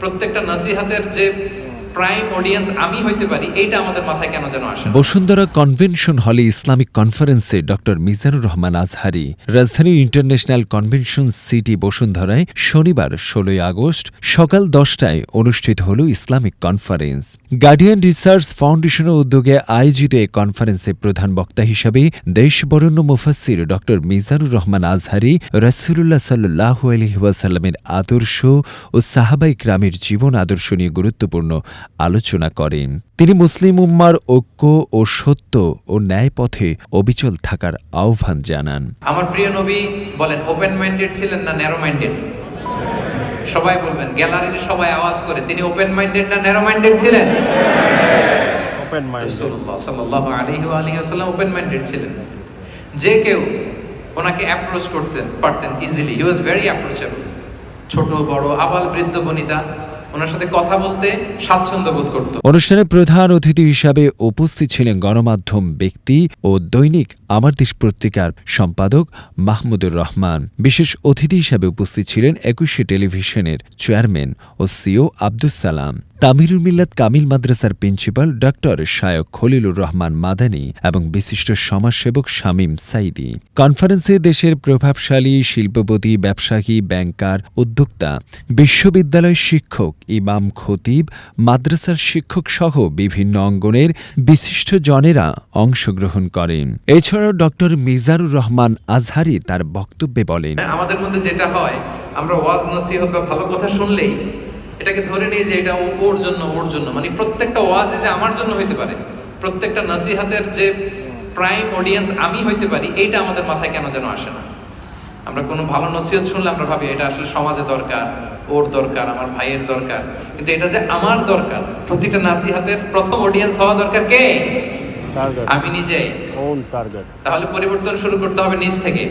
প্রত্যেকটা নাসিহাতের যে prime audience আমি হইতে পারি, এইটা আমাদের মাথায় কেন যেন আসে বসুন্ধরা কনভেনশন হলে ইসলামিক কনফারেন্সে ড মিজানুর রহমান আজহারি রাজধানীর ইন্টারন্যাশনাল কনভেনশন সিটি বসুন্ধরায় শনিবার ষোলোই আগস্ট সকাল দশটায় অনুষ্ঠিত হল ইসলামিক কনফারেন্স গার্ডিয়ান রিসার্চ ফাউন্ডেশনের উদ্যোগে আয়োজিত এই কনফারেন্সে প্রধান বক্তা হিসাবে দেশবরণ্য মুফাসির ড মিজানুর রহমান আজহারি রাসুল্লাহ সাল্লাহ আলহিহাসাল্লামের আদর্শ ও সাহাবাই গ্রামের জীবন আদর্শ নিয়ে গুরুত্বপূর্ণ আলোচনা করেন। তিনি মুসলিম উম্মার ঐক্য ও সত্য ও ন্যায় পথে অবিচল থাকার আহ্বান জানান। আমার প্রিয় নবী বলেন ওপেন মাইন্ডেড ছিলেন না ন্যারো মাইন্ডেড সবাই বলবেন গ্যালারির সবাই আওয়াজ করে তিনি ওপেন মাইন্ডেড না ন্যারো মাইন্ডেড ছিলেন? ওপেন মাইন্ডেড ছিলেন। যে কেউ ওনাকে অ্যাপ্রোচ করতেন পারতেন easily he was very approachable ছোট বড় আবাল বৃদ্ধ বনিতা ওনার সাথে কথা বলতে স্বাচ্ছন্দ্য বোধ করত। অনুষ্ঠানে প্রধান অতিথি হিসাবে উপস্থিত ছিলেন গণমাধ্যম ব্যক্তি ও দৈনিক আমার দেশ পত্রিকার সম্পাদক মাহমুদুর রহমান। বিশেষ অতিথি হিসাবে উপস্থিত ছিলেন একুশে টেলিভিশনের চেয়ারম্যান ও সিও আব্দুস সালাম। তামিরুল মিল্লাত কামিল মাদ্রাসার প্রিন্সিপাল ডক্টর শায়ক খলিলুর রহমান মাদানী এবং বিশিষ্ট সমাজসেবক শামীম সাইদি। কনফারেন্সে দেশের প্রভাবশালী, শিল্পপতি, ব্যবসায়ী, ব্যাংকার, উদ্যোক্তা বিশ্ববিদ্যালয় শিক্ষক, ইমাম খতিব, মাদ্রাসার শিক্ষক সহ বিভিন্ন অঙ্গনের বিশিষ্ট জনেরা অংশগ্রহণ করেন। এছাড়াও ডক্টর মিজারুর রহমান আজহারি তার বক্তব্যে বলেন আমাদের মধ্যে যেটা হয় আমরা ওয়াজ নসিহত বা ভালো কথা শুনলেই এটাকে ধরে নিয়ে যে এটা ওর জন্য ওর জন্য। মানে প্রত্যেকটা ওয়াজ যে আমার জন্য হইতে পারে প্রত্যেকটা নসিহাতের যে প্রাইম অডিয়েন্স আমি হইতে পারি এইটা আমাদের মাথায় কেন যেন আসে না? আমরা কোনো ভালো নসিহত শুনলে আমরা ভাবি এটা আসলে সমাজে দরকার ওর দরকার আমার ভাইয়ের দরকার। কিন্তু এটা যে আমার দরকার প্রতিটা নাসিহাতের প্রথম অডিয়েন্স হওয়া দরকার কে? আমি নিজে। ওন টার্গেট তাহলে পরিবর্তন শুরু করতে হবে নিজ থেকে।